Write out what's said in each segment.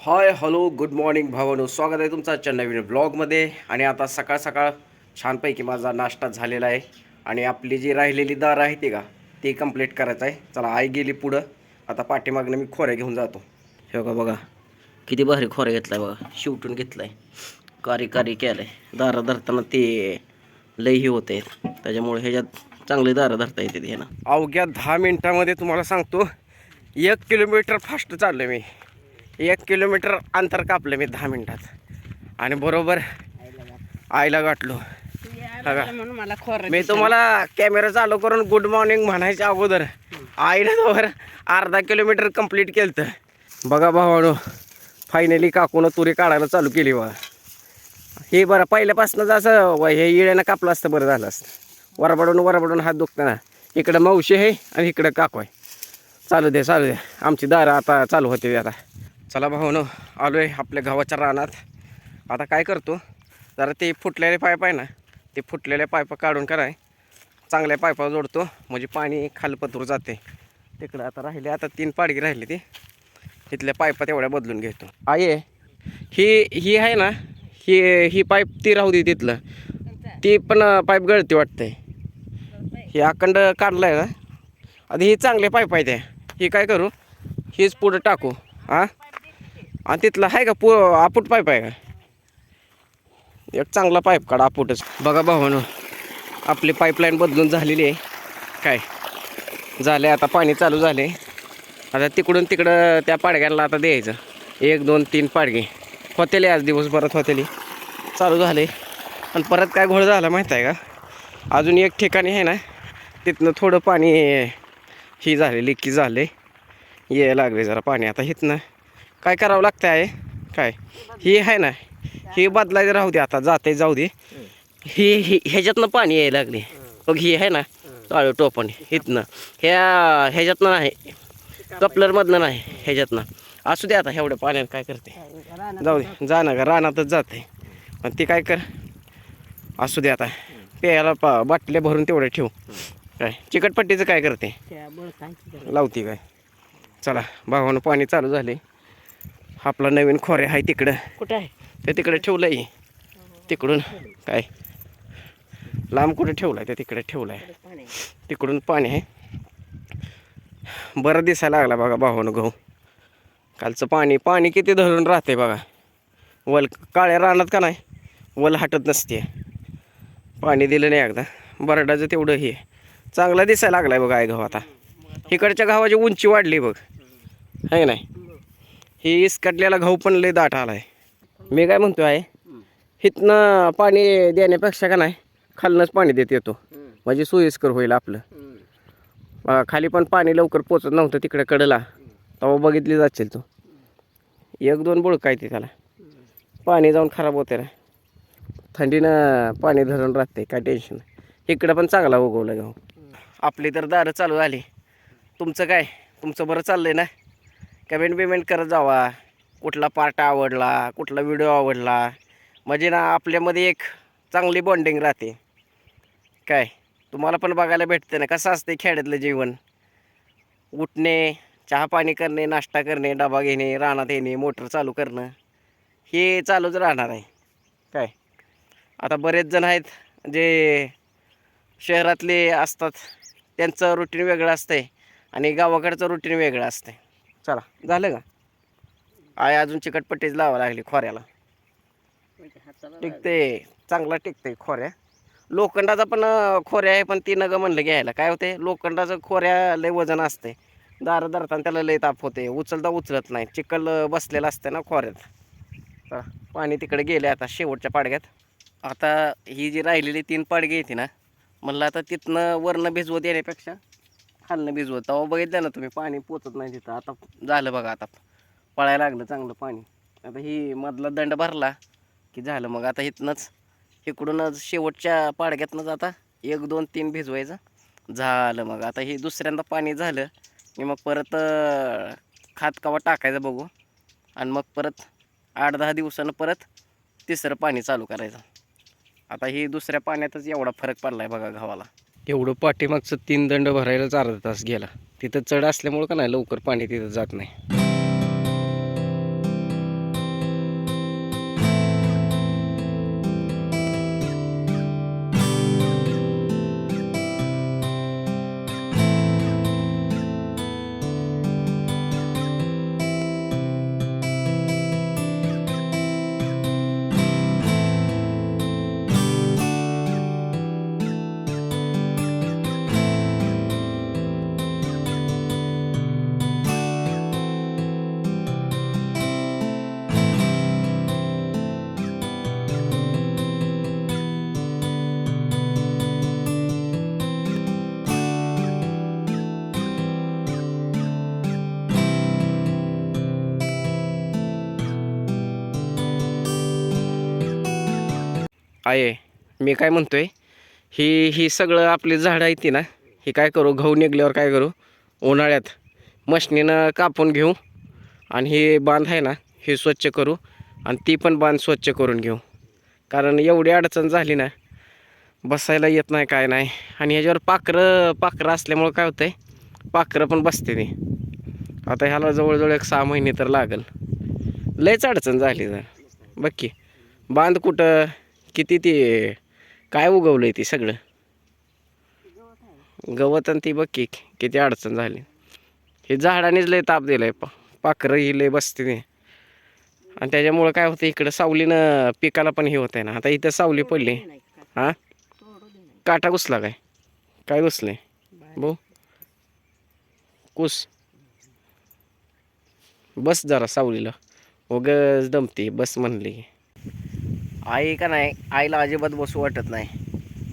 हाय hello good morning भावानो. स्वागत आहे तुमचं आजच्या नवीन ब्लॉगमध्ये. आणि आता सकाळ सकाळ छानपैकी माझा नाश्ता झालेला आहे. आणि आपली जी राहिलेली दारं आहे ती का ती कंप्लीट करायचं आहे. चला आई गेली पुढं. आता पाठीमागनं मी खोऱ्या घेऊन जातो. हे बघा बघा. किती भारी खोऱ्या घेतलाय बघा. शिवटून घेतलाय. कारी कारी केलं आहे दारं धरताना ते लई होते. त्याच्यामुळे ह्याच्यात चांगली दारं धरता येते ना. अवघ्या दहा मिनिटामध्ये तुम्हाला सांगतो. एक किलोमीटर फास्ट चाललो मी. एक किलोमीटर अंतर कापलं मी दहा मिनिटात. आणि बरोबर आईला गाठलो. मी तुम्हाला कॅमेरा चालू करून गुड मॉर्निंग म्हणायच्या अगोदर आईनं तोवर अर्धा किलोमीटर कंप्लीट केलं तर बघा भावानो फायनली काकूनं तुरी काढायला चालू केली बघा हे बरं पहिल्यापासूनच असं हे इळ्यानं कापलं असतं बरं झालं असतं. वरबडून वरबडून हात दुखतं ना. इकडं मावशी आहे आणि इकडं काकू आहे. चालू दे चालू दे. आमची दारं आता चालू होते आता. चला भाऊनो हो आलो आहे आपल्या गावाच्या रानात. आता काय करतो? जरा ते फुटलेले पाईप आहे ना ते फुटलेले पाईप काढून कराय चांगल्या पायपा जोडतो. म्हणजे पाणी खालपतूर जाते. तिकडं आता राहिले आता तीन पाडगी राहिली ती. तिथल्या पायपा तेवढ्या बदलून घेतो. आहे ही ही आहे ना ही ही पाईप ती राहू दे तिथलं. ती पण पाईप गळती वाटते ही अखंड काढलाय ना. आधी ही चांगले पाईप आहे त्या. ही काय करू? हीच पुढं टाकू. हां? आणि तिथला आहे का पु आपूट पाईप आहे का? एक चांगला पाईप काढा आपूटच. बघा भावानो आपली पाईपलाईन बदलून झालेली आहे. काय? झाले आता पाणी चालू झाले आता तिकडून तिकडं त्या पाडग्यांना आता द्यायचं. एक दोन तीन पाडगे. होतेले आज दिवसभरात होतेली. चालू झाले आणि परत काय घोळ झाला माहीत आहे का? अजून एक ठिकाणी आहे ना तिथनं थोडं पाणी ही झाले लिकी झाले यायला लागले जरा पाणी. आता इथनं काय करावं लागतं आहे? काय? ही आहे ना ही बदलायचं राहू दे आता जाते जाऊ दे. ही ही ह्याच्यातनं पाणी यायला लागले. मग ही आहे ना काळं टोपण इथनं. ह्या ह्याच्यातनं नाही कपलरमधनं नाही ह्याच्यातनं. असू दे आता एवढं पाण्यात काय करते. जाऊ दे जा ना का रानातच जाते. पण ती काय कर असू दे आता. प्यायला पा बाटल्या भरून तेवढं ठेवू. काय? चिकटपट्टीचं काय करते? लावती काय? चला भावानं पाणी चालू झाले. आपला नवीन खोरे आहे तिकडं. कुठे आहे? ते तिकडे ठेवलं आहे तिकडून काय? लांब कुठे ठेवलं आहे ते तिकडे ठेवलं आहे तिकडून पाणी आहे. बरं दिसायला लागला बघा भावानं गहू. कालचं पाणी पाणी किती धरून राहते बघा. वल काळ्या रानात का नाही? वल हटत नसते पाणी दिलं नाही एकदा. बरडाचं तेवढं हे. चांगला दिसायला लागलाय बघा आहे गहू आता. इकडच्या गव्हाची उंची वाढली बघ. आहे नाही? ही इसकटलेला गहू पण लय दाट आलाय. मी काय म्हणतो आहे इथनं पाणी देण्यापेक्षा का नाही खालनंच पाणी देत येतो. म्हणजे सोयीस्कर होईल आपलं. खाली पण पाणी लवकर पोचत नव्हतं तिकडे कडला. तेव्हा बघितली जातील तू. एक दोन बुळक आहे ते त्याला. पाणी जाऊन खराब होते ना थंडीनं पाणी धरून राहते काय टेन्शन नाही. इकडं पण चांगला उगवलं गहू. आपली तर दारं चालू झाली. तुमचं काय? तुमचं बरं चाललंय ना? कमेंट बिमेंट करत जावा. कुठला पार्ट आवडला कुठला व्हिडिओ आवडला. म्हणजे ना आपल्यामध्ये एक चांगली बॉन्डिंग राहते. काय? तुम्हाला पण बघायला भेटते ना कसं असते खेड्यातलं जीवन. उठणे चहा पाणी करणे नाश्ता करणे डबा घेणे रानात येणे मोटर चालू करणं हे चालूच राहणार आहे. काय? आता बरेच जण आहेत जे शहरातले असतात. त्यांचं रुटीन वेगळं असतंय आणि गावाकडचं रुटीन वेगळं असतंय. चला झालं का? आय अजून चिकटपट्टीच लावा लागली खोऱ्याला. टिकते चांगला टिकते खोऱ्या. लोखंडाचा पण खोऱ्या आहे पण ती नग म्हणलं घ्यायला. काय होते लोखंडाचं खोऱ्या लय वजन असते दार धरताना त्याला लय ताप होते उचलता उचलत नाही. चिकल बसलेलं असतं ना खोऱ्यात. पाणी तिकडे गेले आता शेवटच्या पाडग्यात. आता ही जी राहिलेली तीन पाडगी येते ना म्हणलं आता तिथनं वरनं भिजवत येण्यापेक्षा खालनं भिजवत. तेव्हा बघितलं ना तुम्ही पाणी पोचत नाही तिथं. आता झालं बघा आता पळायला लागलं चांगलं पाणी. आता ही मधला दंड भरला की झालं मग. आता इथनंच इकडूनच शेवटच्या पाडग्यातनंच आता एक दोन तीन भिजवायचं. झालं मग. आता हे दुसऱ्यांदा पाणी झालं की मग परत खातकावा टाकायचं बघू. आणि मग परत आठ दहा दिवसानं परत तिसरं पाणी चालू करायचं. आता ही दुसऱ्या पाण्यातच एवढा फरक पडला आहे बघा गव्हाला. एवढं पाठीमागचं तीन दंड भरायलाच अर्धा तास गेला. तिथं चढ असल्यामुळं का नाही लवकर पाणी तिथं जात नाही. आहे. मी काय म्हणतो आहे ही ही सगळं आपली झाडं आहेत ती ना ही काय करू गहू निघल्यावर काय करू उन्हाळ्यात मशनीनं कापून घेऊ आणि हे बांध आहे ना हे स्वच्छ करू आणि ती पण बांध स्वच्छ करून घेऊ. कारण एवढी अडचण झाली ना बसायला येत नाही काय नाही. आणि ह्याच्यावर पाखरं पाखरं असल्यामुळं काय होतं आहे पाखरं पण बसते ती. आता ह्याला जवळजवळ एक सहा महिने तर लागेल. लयच अडचण झाली जर बघ की बांध कुठं किती ती काय उगवलं आहे ती सगळं? गवत आणि ती बघ की किती अडचण झाली. हे झाडानेच लय ताप दिलाय पा पाखरं ही लय बसते ते आणि त्याच्यामुळं काय होतं इकडं सावलीनं पिकाला पण हे होत आहे ना. आता इथं सावली पडली. हां? काटा घुसला काय? काय घुसले भाऊ कुस. बस जरा सावलीला. उगच दमती बस म्हणली आई का नाही आईला अजिबात बसू वाटत नाही.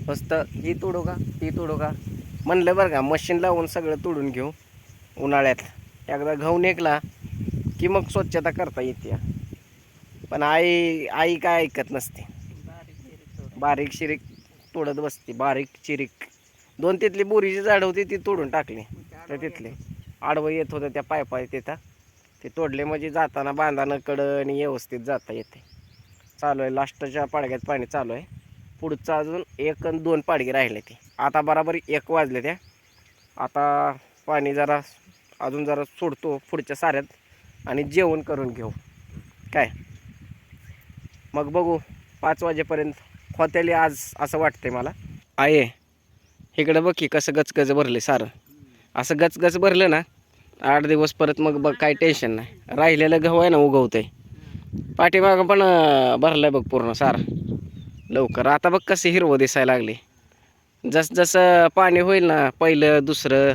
फक्त ही तोडू का ती तोडू का? म्हणलं बरं का मशीन लावून सगळं तोडून घेऊ उन्हाळ्यात. एकदा गहू निघला की मग स्वच्छता करता येते. पण आई आई काय ऐकत नसते. बारीक शिरीक तोडत बसते बारीक चिरीक. दोन तिथली बोरीची झाडं होती ती तोडून टाकली. त्या तिथले. आडवं येत होतं त्या पायपाय तिथं. ते तोडले म्हणजे जाताना बांधानं कडं आणि व्यवस्थित जाता येते. चालू आहे. लास्टच्या पाडग्यात पाणी चालू आहे. पुढचं अजून एक आणि दोन पाडगे राहिले ते. आता बराबर एक वाजले त्या आता पाणी जरा अजून जरा सोडतो पुढच्या साऱ्यात आणि जेवण करून घेऊ. काय? मग बघू पाच वाजेपर्यंत खोत्याली आज असं वाटतंय मला. आहे इकडं बघ की कसं गचगच भरले सारं. असं गचगच भरलं ना आठ दिवस परत मग बघ काही टेन्शन नाही. राहिलेलं गहू आहे ना उगवतंय. पाठीमागं पण भरलं भरलंय बघ पूर्ण सारं. लवकर. आता बघ कसे हिरवं दिसायला लागले जस जसं पाणी होईल ना पहिलं दुसरं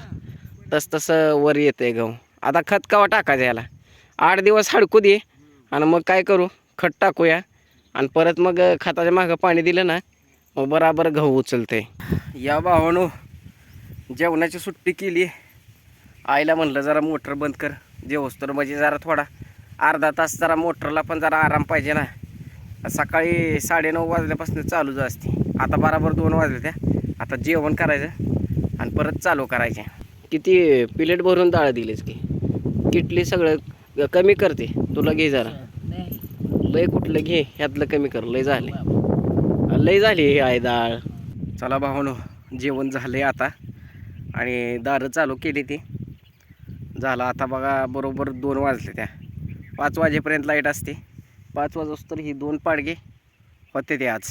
तस तसं वर येते गहू. आता खत कवा टाकायचं याला? आठ दिवस हडकू दे आणि मग काय करू? खत टाकूया. आणि परत मग खताच्या मागं पाणी दिलं ना मग बराबर गहू उचलते या भावानो जेवणाची सुट्टी केली. आईला म्हणलं जरा मोटर बंद कर. जेवस तर म्हणजे जरा थोडा. अर्धा तास जरा मोटरला पण जरा आराम पाहिजे ना. सकाळी साडेनऊ वाजल्यापासून चालूच असते. आता बराबर दोन वाजले त्या. आता जेवण करायचं आणि परत चालू करायचे. किती प्लेट भरून डाळ दिलीच की? किटली सगळं कमी करते. तुला घे जरा. लय कुठलं घे ह्यातलं कमी कर. लय झाले. लय झाली ही आहे डाळ. चला भावानो जेवण झाले आता. आणि दारं चालू केली ती. झालं आता बघा बरोबर दोन वाजले त्या. पाच वाजेपर्यंत लाइट असते. पाच वाजोस्तर ही दोन पाडगे होते ते आज.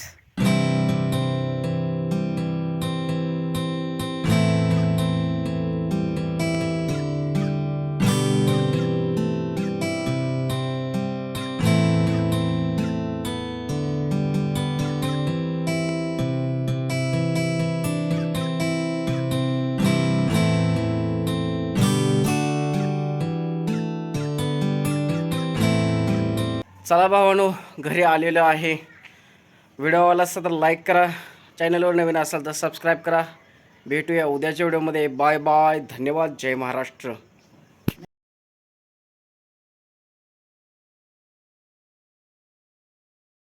चला भावानो घरी आलेलो आहे. व्हिडिओवाला असेल तर लाईक करा. चॅनलवर नवीन असाल तर सबस्क्राईब करा. भेटूया उद्याच्या व्हिडिओमध्ये बाय बाय धन्यवाद. जय महाराष्ट्र.